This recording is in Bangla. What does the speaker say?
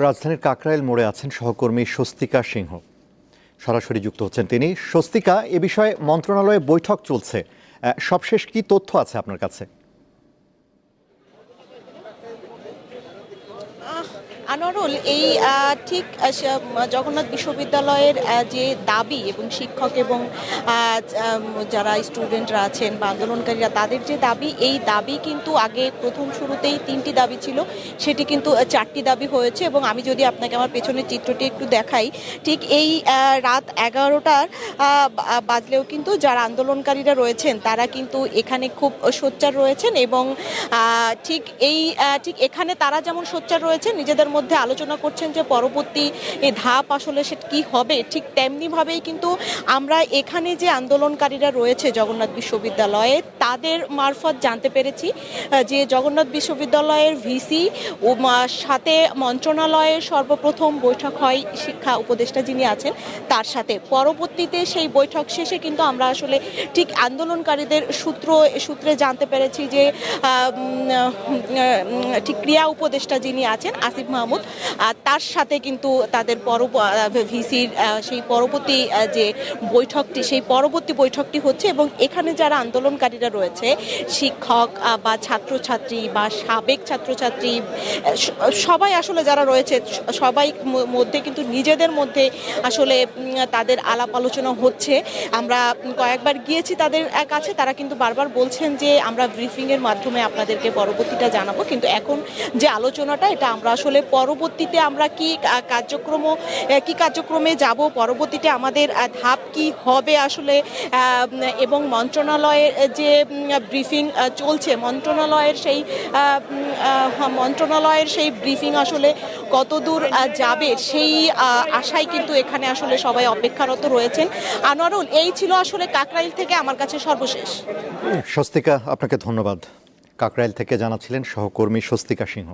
রাজধানীর কাকরাইল মোড়ে আছেন সহকর্মী স্বস্তিকা সিংহ। সরাসরি যুক্ত হচ্ছেন তিনি। স্বস্তিকা, এ বিষয়ে মন্ত্রণালয়ে বৈঠক চলছে। সবশেষ কি তথ্য আছে আপনার কাছে? আনোয়ারুল, এই ঠিক জগন্নাথ বিশ্ববিদ্যালয়ের যে দাবি এবং শিক্ষক এবং যারা স্টুডেন্টরা আছেন বা আন্দোলনকারীরা, তাদের যে দাবি, এই দাবি কিন্তু আগে প্রথম শুরুতেই তিনটি দাবি ছিল। সেটি কিন্তু চারটি দাবি হয়েছে এবং আমি যদি আপনাকে আমার পেছনের চিত্রটি একটু দেখাই, ঠিক এই রাত এগারোটার বাজলেও কিন্তু যারা আন্দোলনকারীরা রয়েছেন, তারা কিন্তু এখানে খুব সোচ্চার রয়েছেন এবং ঠিক এই ঠিক এখানে তারা যেমন সোচ্চার রয়েছেন, নিজেদের মধ্যে আলোচনা করছেন যে পরবর্তী ধাপ আসলে সেটা কি হবে, ঠিক তেমনিভাবেই কিন্তু আমরা এখানে যে আন্দোলনকারীরা রয়েছে জগন্নাথ বিশ্ববিদ্যালয়ে, তাদের মারফত জানতে পেরেছি যে জগন্নাথ বিশ্ববিদ্যালয়ের ভিসি ও সাথে মন্ত্রণালয়ের সর্বপ্রথম বৈঠক হয় শিক্ষা উপদেষ্টা যিনি আছেন, তার সাথে। পরবর্তীতে সেই বৈঠক শেষে কিন্তু আমরা আসলে ঠিক আন্দোলনকারীদের সূত্র, সূত্রে জানতে পেরেছি যে ঠিক ক্রিয়া উপদেষ্টা যিনি আছেন, আসিফ মাহমুদ আহ, তার সাথে কিন্তু তাদের পর ভিসির সেই পরবর্তী যে বৈঠকটি সেই পরবর্তী বৈঠকটি হচ্ছে এবং এখানে যারা আন্দোলনকারীরা রয়েছে শিক্ষক বা ছাত্রছাত্রী বা সাবেক ছাত্রছাত্রী সবাই আসলে যারা রয়েছে সবাই মধ্যে কিন্তু নিজেদের মধ্যে আসলে তাদের আলাপ আলোচনা হচ্ছে। আমরা কয়েকবার গিয়েছি তাদের কাছে তারা কিন্তু বারবার বলছেন যে আমরা ব্রিফিংয়ের মাধ্যমে আপনাদেরকে পরবর্তীটা জানাব। কিন্তু এখন যে আলোচনাটা এটা আমরা আসলে পরবর্তীতে আমরা কি কার্যক্রম কি কার্যক্রমে যাব? পরবর্তীতে আমাদের ধাপ কি হবে আসলে? এবং মন্ত্রণালয়ের যে ব্রিফিং চলছে মন্ত্রণালয়ের সেই আহ, মন্ত্রণালয়ের সেই ব্রিফিং আসলে কতদূর যাবে সেই আশায় কিন্তু এখানে আসলে সবাই অপেক্ষারত রয়েছেন। আনোয়ারুল এই ছিল আসলে কাকরাইল থেকে আমার কাছে সর্বশেষ। স্বস্তিকা আপনাকে ধন্যবাদ। কাকরাইল থেকে জানাচ্ছিলেন সহকর্মী স্বস্তিকা সিংহ।